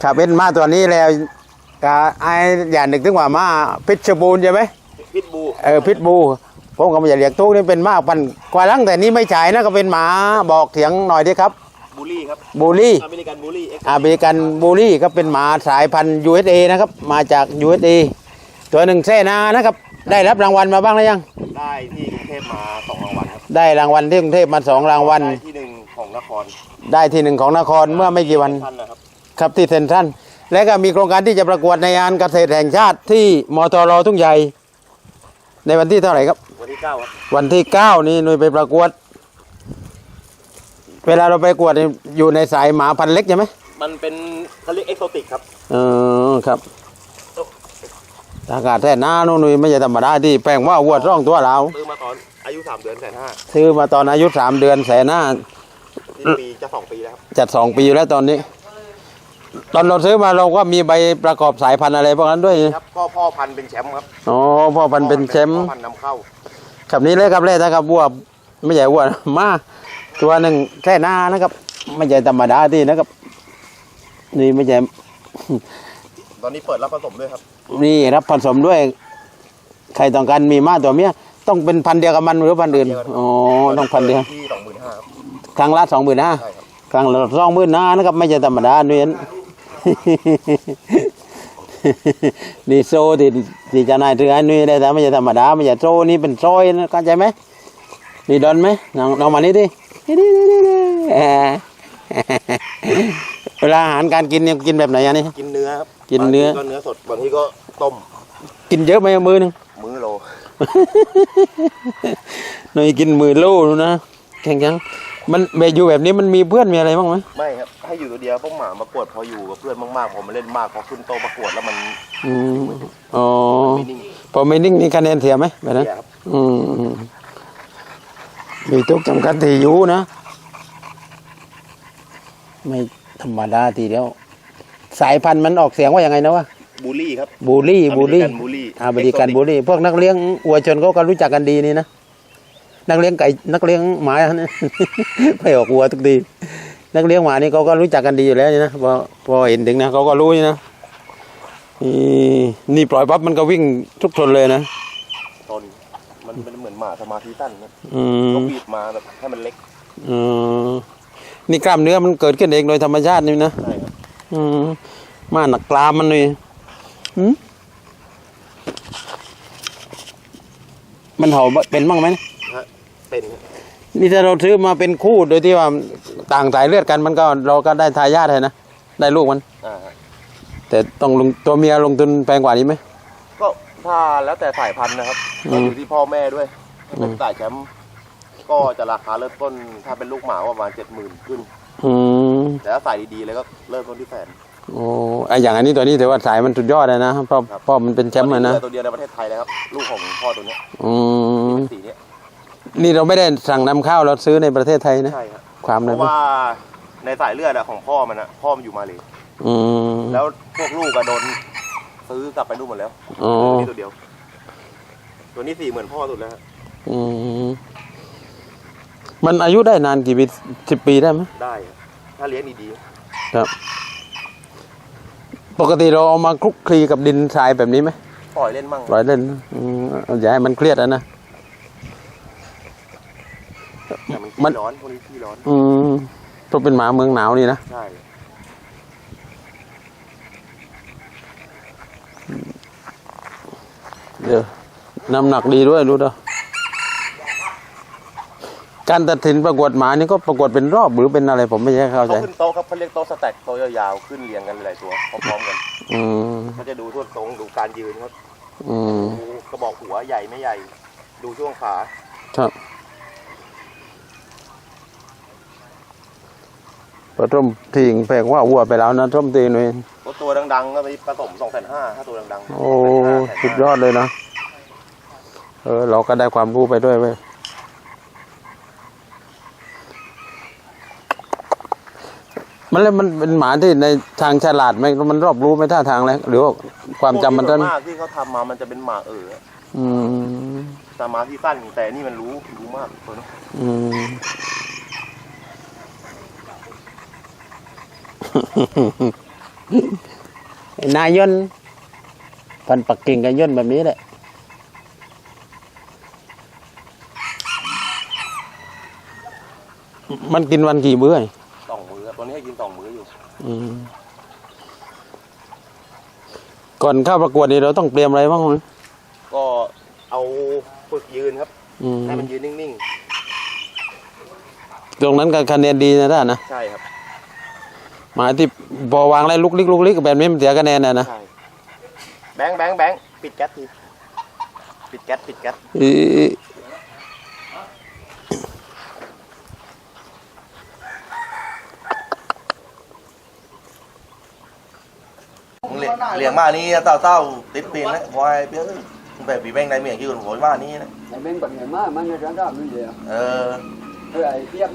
ถ้าเป็นม้าตัวนี้แล้วก็ไอ้อย่านึกถึงว่าม้าเพชรบูรณ์ใช่ไหมพิษบูเออพิษบูผมก็ไม่อยากเรียกทุกนี่เป็นม้าพันธุ์กวาลังแต่นี่ไม่ใช่นะก็เป็นหมาบอกเสียงหน่อยดิครับบูลลี่ครับบูลลี่อเมริกันบูลลี่เอ็กซ์อเมริกันบูลลี่ก็เป็นหมาสายพันธุ์ USA นะครับมาจาก USA ตัวหนึ่งเซนานะครับ ได้รับรางวัลมาบ้างหรือยัง ได้ที่กรุงเทพมาสองรางวัลครับได้รางวัลที่กรุงเทพมาสองรางวัลได้ที่หนึ่งของนคร ได้ที่หนึ่งของนครเมื่อไม่กี่วันท่านนะ ครับครับที่เซ็นทรัลและก็มีโครงการที่จะประกวดในงานเกษตรแห่งชาติที่มทรทุ่งใหญ่ ในวันที่เท่าไหร่ครับ วันที่เก้าครับวันที่9นี้หน่วยไปประกวด เวลาเราไปประกวดนี่อยู่ในสายหมาพันธุ์เล็กใช่ไหมมันเป็นเขาเรียกเอ็กโซติกครับเออครับอากาศแท้หน้านู่นนี่ไม่ใช่ธรรมดาที่แปลงว่าวัวร่องตัวเราซื้อมาตอนอายุสามเดือนแสนห้าซื้อมาตอนอายุสามเดือนแสนหน้าที่ปีจะสองปีแล้วครับจัดสองปีอยู่แล้วตอนนี้ ตอนเราซื้อมาเราก็มีใบประกอบสายพันธุ์อะไรพวกนั้นด้วยครับพ่อพ่อพันธุ์เป็นแชมป์ครับอ๋อพ่อพันธุ์เป็นแชมป์พ่อพันธุ์นำเข้าครับนี้เลยครับเลยนะครับวัวไม่ใช่วัวนะมาตัวหนึ่งแค่หน้านะครับ ไม่ใช่ธรรมดาที่นะครับ นี่ไม่ใช่ตอนนี้เปิดรับผสมด้วยครับ นี่รับผสมด้วย ใครต้องการมีม้าตัวเมียต้องเป็นพันธุ์เดียวกับมันหรือพันธุ์อื่นอ๋อต้องพันธุ์เดียวที่สองหมื่นห้าครับครั้งละสองหมื่นห้าใช่ครับครั้งละสองหมื่นห้านะครับ ไม่ใช่ธรรมดาด้วยนั้ นนี่โซ่ที่ที่จะนายถือให้นุ้ยได้แต่ไม่ใช่ธรรมดาไม่ใช่โซ่นี่เป็นโซ่นะเข้าใจไหมนี่ดอนไหมน้องน้องมานี่ดินี่ดินี่ดินี่เอ่อเวลาอาหารการกินเนี่ยกินแบบไหนอันนี้ กินเนื้อครับกินเนื้อบางทีก็เนื้อสดบางทีก็ต้ม กินเยอะไหมมือหนึงมื้อโลหน่อยกินมือโล่ดูนะแข่งยัง มันเบยอยู่แบบนี้มันมีเพื่อนมีอะไรบ้างไหมไม่ครับให้อยู่ตัวเดียวพวกหมาประกวดพออยู่กับเพื่อนมากๆพอมาเล่นมากพอขึ้นโตประกวดแล้วมันอืมอ๋อไม่นิ่งพอไม่นิ่งนี่คะแนนเสียไหมแบบนั้นเสียครับอืมมีทุกจำกัดที่อยู่นะ ไม่ธรรมดาทีเดียว สายพันธุ์มันออกเสียงว่าอย่างไงนะวะบูลลี่ครับบูลลี่บูลลี่อเมริกันบูลลี่อเมริกันบูลลี่พวกนักเลี้ยงวัวชนเขาก็รู้จักกันดีนี่นะ นักเลี้ยงไก่นักเลี้ยงหมาเนี่ยไม่ออกวัวทุกทีนักเลี้ยงหมานี่เขาก็รู้จักกันดีอยู่แล้วนี่นะพอพอเห็นถึงนะเขาก็รู้นี่นะนี่นี่ปล่อยปั๊บมันก็วิ่งทุกชนเลยนะตนมันเป็นเหมือนหมาสมาธิสั้นนะอืมก็บีบมาแบบให้มันเล็กอืมนี่กล้ามเนื้อมันเกิดขึ้นเองโดยธรรมชาตินี่นะใช่ครับอืมมาหนักกลามมันนี่หืมมันเห่าเป็นบ้างไหม เป็นครับนี่ถ้าเราซื้อมาเป็นคู่โดยที่ว่าต่างสายเลือดกันมันก็เราก็ได้ทายาทเลยนะได้ลูกมัน อ่าแต่ต้องลงตัวเมียลงทุนแพงกว่านี้ไหม ก็ถ้าแล้วแต่สายพันธุ์นะครับอืมก็อยู่ที่พ่อแม่ด้วยถ้าเป็นอืม สายแชมป์ก็จะราคาเริ่มต้น ถ้าเป็นลูกหมาประมาณเจ็ดหมื่นขึ้น อืมแต่ถ้าสายดีๆเลยก็เริ่มต้นที่แสนโอ้ไออย่างอันนี้ตัวนี้ถือว่าสายมันสุดยอดเลยนะเพราะครับเพราะมันเป็นแชมป์เลยนะตัวเดียวในประเทศไทยเลยครับ ลูกของพ่อตัวเนี้ยอืมสีเนี้ย นี่เราไม่ได้สั่งนำเข้าเราซื้อในประเทศไทยนะ ใช่ครับความเพนั้นราะว่าในสายเลือดอะของพ่อมันอะพ่อมันอยู่มาเลย อืมแล้วพวกลูกก็โดนซื้อกลับไปนู่นหมดแล้วอ๋อตัวนี้ตัวเดียว ตัวนี้สีเหมือนพ่อสุดแล้วฮะอืมมันอายุได้นานกี่ปีสิบปีได้ไหมได้ครับถ้าเลี้ยงดีครับ ปกติเราเอามาคลุกคลีกับดินทรายแบบนี้ไหมๆปล่อยเล่นมั่งปล่อยเล่นอืมอย่าให้มันเครียดอะนะ แต่ มันมัน ขี้ร้อนพวกนี้ขี้ร้อน อืมเพราะเป็นหมาเมืองหนาวนี่นะ ใช่ เดี๋ยวน้ำหนักดีด้วยรู้เด้อการตัดสินประกวดหมานี่ก็ประกวดเป็นรอบหรือเป็นอะไรผมไม่ใช่เข้าใจ เขาขึ้นโต๊ะครับเขาเรียกโต๊ะสแต็กโต๊ะยาวๆขึ้นเรียงกันหลายๆตัวพร้อมๆกันอืม เขาจะดูทั่วตรงดูการยืนครับอืม ดูกระบอกหัวใหญ่ไม่ใหญ่ ดูช่วงขา ครับ พอต้มทิ้งแปลกว่าวัวไปแล้วนะต้มทิ้งหน่อยรถตัวดังๆก็ไปผสมสองแสนห้าถ้าตัวดังๆโอ้สุดยอดเลยนะ เออ เราก็ได้ความรู้ไปด้วยเว้ยมันแล้วมันเป็นหมาที่ในทางฉลาดไหมมันรอบรู้ไหมท่าทางเลยหรือว่าความจำมันต้ต้นนมากที่เขาทำมามันจะเป็นหมาเอออืมสมาธิสั้นแต่นี่มันรู้รู้มากตัวนี้อืม ไอ้ นายย่นพันธุ์ปักกิ่งกับย่นแบบนี้แหละมันกินวันกี่มื้อสองมือตัวนี้ให้กินสองมืออยู่อืมก่อนเข้าประกวดนี่เราต้องเตรียมอะไรบ้างมั้ยก็เอาฝึกยืนครับอืมให้มันยืนนิ่งตรงนั้นก็คะแนนดีนะท่านนะๆใช่ครับ หมายที่พอวางอะไรลุกลิกลุกลิกแบบนี้มันเสียคะแนนนะนะใช่แบงค์แบงค์แบงค์ปิดแก๊สทีปิดแก๊สปิดแก๊สอีมึงเลี้ยงเลี้ยงมานี่เต้าเต้าติดปีนแล้วพอไอ้เปี้ยแบบปีแบงค์ในเมียงยืนโหยมานี่นะ Này bên bận ngày mai mang ra ra mình về เออ rồi ai tiếp